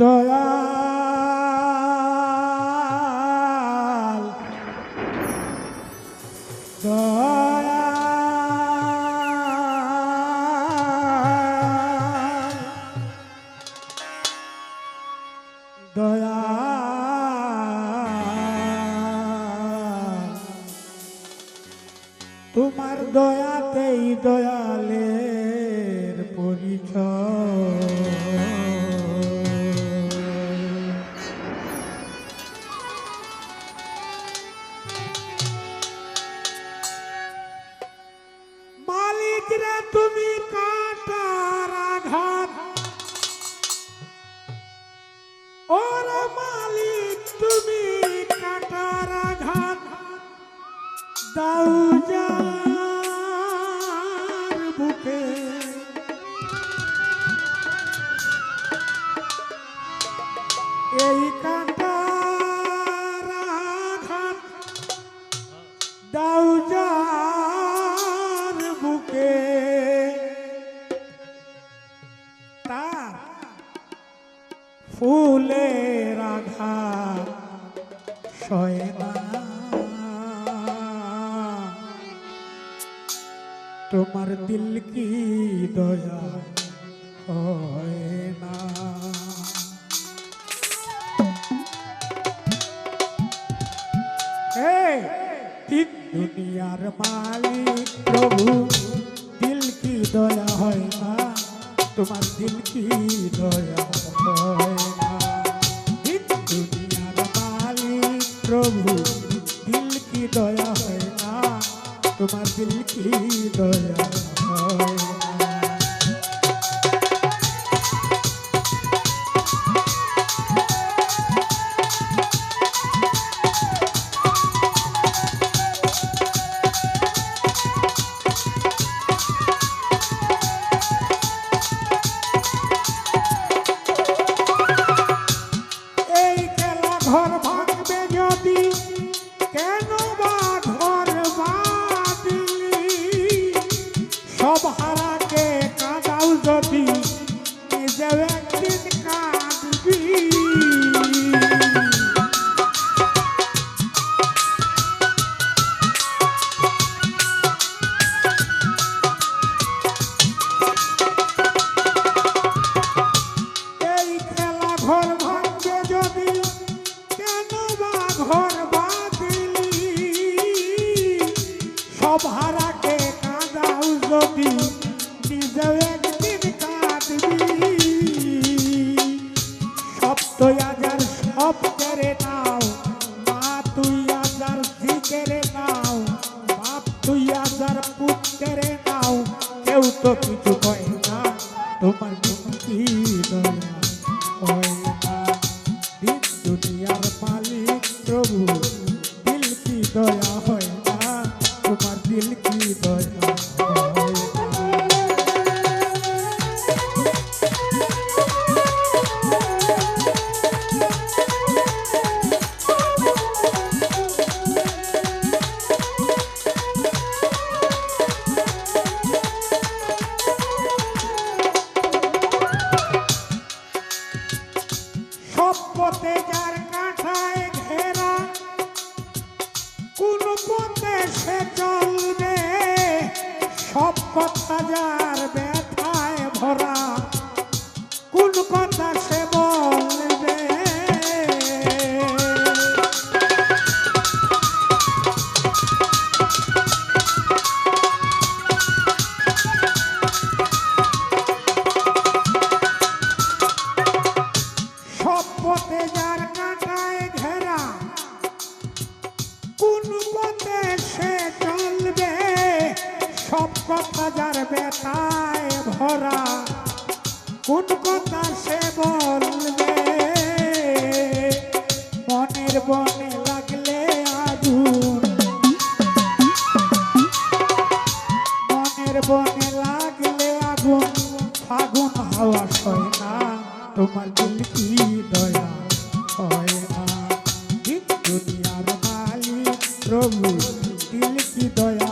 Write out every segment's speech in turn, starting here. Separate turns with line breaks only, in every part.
দয়াল। দয়াল। দয়াল। তোমার দয়াতেই দয়ালের পরিচয়। রে তুমি কাটার আঘাত। ওরে মালিক তুমি কাটার আঘাত। দাও বুকে। এই কাটার আঘাত। দাও সয় না তোমার দিল কি দয়া হয় না দুনিয়ার মালিক প্রভু, দিল কি দয়া হয় না তোমার দিল কি দয়া হয় সব হারাকে কাঁদাও যদি নিজেও একদিন কাঁদবি। সব তো আজার সব কেড়ে নাও মা তুই আজার জি কেড়ে নাও বাপ তুই আজার পুত কেড়ে নাও। কেউ তো কিছু কয় না, তোমার কোনো কি দয়া? হয় না, দিন দুনিয়ার মালিক প্রভু, দিল কি দয়া? কাঁঠায় ঘেরা সে সব কথা যার কোন কথা সে বলবে? মনের বনে লাগলে আগুন। মনের বনে লাগলে আগুন। ফাগুন হাওয়া সয় না, তোমার দিল কি দয়া? হয় না। দিন দুনিয়ার মালিক প্রভু, দিল কি দয়া?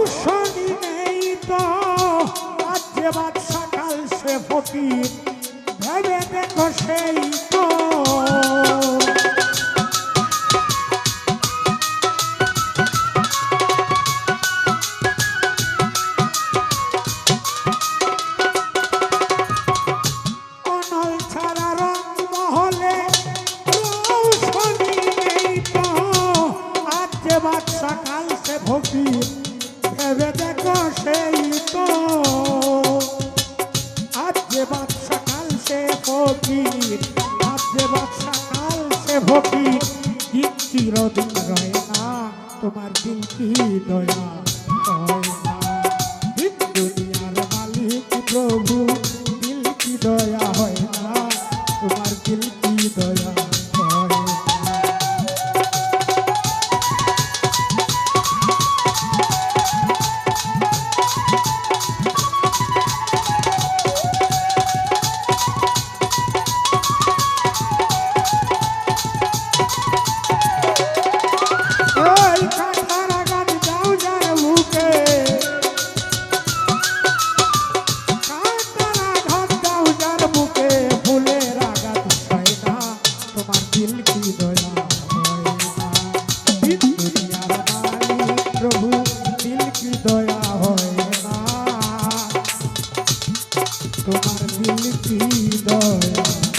ঔষধি নেই তো। রাজ্যে বাদ সকাল সে ফকির ভেবে দেখো সেই তো। ভক্তি চিরদিন রয় না তোমার দিন কি দয়া? হয়। তোমার মিলতি দয়া